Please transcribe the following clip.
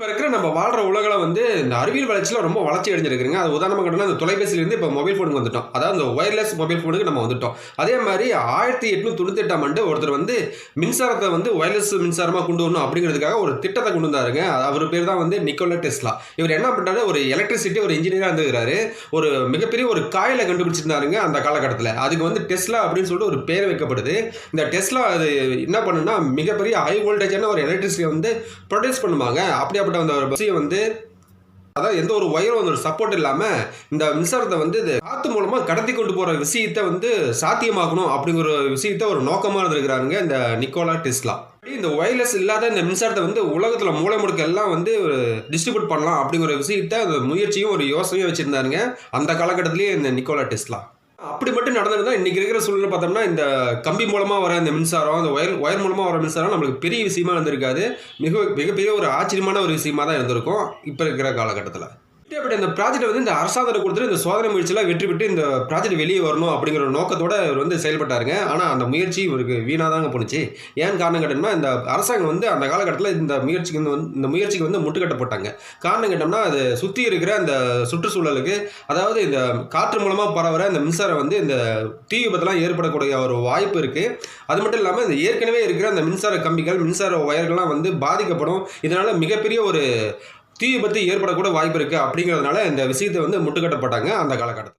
இப்போ இருக்கிற நம்ம வாழ்கிற உலகில் வந்து இந்த அறிவியல் வளர்ச்சியில் ரொம்ப வளர்ச்சி அடைஞ்சிருக்குங்க அது உதாரணமாக கட்டணும் அந்த தொலைபேசியிலேருந்து இப்போ மொபைல் ஃபோனுக்கு வந்துட்டோம். அதாவது இந்த ஒயர்லெஸ் மொபைல் ஃபோனுக்கு நம்ம வந்துட்டோம். அதே மாதிரி ஆயிரத்தி எட்நூத்தி தொண்ணூத்தெட்டாம் ஆண்டு ஒருத்தர் வந்து மின்சாரத்தை வந்து ஒயர்லெஸ் மின்சாரமாக கொண்டு வரணும் அப்படிங்கிறதுக்காக ஒரு திட்டத்தை கொண்டு வந்தாருங்க. அது அவர் பேர் தான் வந்து நிக்கோலா டெஸ்லா. இவர் என்ன பண்ணுறாரு ஒரு எலக்ட்ரிசிட்டி ஒரு இன்ஜினியராக இருந்துக்கிறாரு. ஒரு மிகப்பெரிய ஒரு காயிலை கண்டுபிடிச்சிருந்தாருங்க அந்த காலகட்டத்தில். அதுக்கு வந்து டெஸ்லா அப்படின்னு சொல்லிட்டு ஒரு பேர் வைக்கப்படுது. இந்த டெஸ்லா அது என்ன பண்ணுன்னா மிகப்பெரிய ஹை வோல்டேஜான ஒரு எலக்ட்ரிசிட்டியை வந்து ப்ரொடியூஸ் பண்ணுவாங்க அப்படியாப்பட்ட அந்த ஒரு வந்து அதாவது எந்த ஒரு ஒயரும் வந்து ஒரு சப்போர்ட் இல்லாமல் இந்த மின்சாரத்தை வந்து இது காற்று மூலமாக கடத்தி கொண்டு போகிற விஷயத்தை வந்து சாத்தியமாக்கணும் அப்படிங்கிற ஒரு விஷயத்தை ஒரு நோக்கமாக இருந்திருக்கிறாருங்க இந்த நிக்கோலா டெஸ்லா. இந்த ஒயர்லெஸ் இல்லாத இந்த மின்சாரத்தை வந்து உலகத்தில் மூளை முடுக்க எல்லாம் வந்து டிஸ்ட்ரிபியூட் பண்ணலாம் அப்படிங்கிற விஷயத்த அந்த முயற்சியும் ஒரு யோசனையும் வச்சுருந்தாருங்க அந்த காலகட்டத்திலேயே இந்த நிக்கோலா டெஸ்லா. அப்படி மட்டும் நடந்திருந்தா இன்னைக்கு இருக்கிற சூழ்நிலை பார்த்தோம்னா இந்த கம்பி மூலமாக வர இந்த மின்சாரம் அந்த ஒயர் ஒயர் மூலமாக வர மின்சாரம் நம்மளுக்கு பெரிய விஷயமா இருந்திருக்காது. மிக மிகப்பெரிய ஒரு ஆச்சரியமான ஒரு விஷயமா தான் இருந்திருக்கும் இப்போ இருக்கிற காலகட்டத்தில். அப்படி அந்த ப்ராஜெக்ட் வந்து இந்த அரசாங்கத்தை கொடுத்துட்டு இந்த சோதனை முயற்சியெல்லாம் வெற்றி பெற்று இந்த ப்ராஜெக்ட் வெளியே வரணும் அப்படிங்கிற ஒரு நோக்கத்தோட இவர் வந்து செயல்பட்டாருங்க. ஆனால் அந்த முயற்சி இவருக்கு வீணாக தாங்க போணுச்சு. ஏன் காரணம் கேட்டோம்னா இந்த அரசாங்கம் வந்து அந்த காலகட்டத்தில் இந்த முயற்சிக்கு வந்து இந்த முயற்சிக்கு வந்து முட்டுக்கட்டை போட்டாங்க. காரணம் கேட்டோம்னா அது சுற்றி இருக்கிற அந்த சுற்றுச்சூழலுக்கு அதாவது இந்த காற்று மூலமாக பரவுற இந்த மின்சாரம் வந்து இந்த தீ விபத்தெல்லாம் ஏற்படக்கூடிய ஒரு வாய்ப்பு இருக்குது அது மட்டும் இல்லாமல் இந்த ஏற்கனவே இருக்கிற அந்த மின்சார கம்பிகள் மின்சார ஒயர்கள்லாம் வந்து பாதிக்கப்படும். இதனால் மிகப்பெரிய ஒரு தீ விபத்து ஏற்படக்கூட வாய்ப்பு இருக்குது அப்படிங்கிறதுனால இந்த விஷயத்தை வந்து முட்டுக்கட்டப்பட்டாங்க அந்த காலகட்டத்தில்.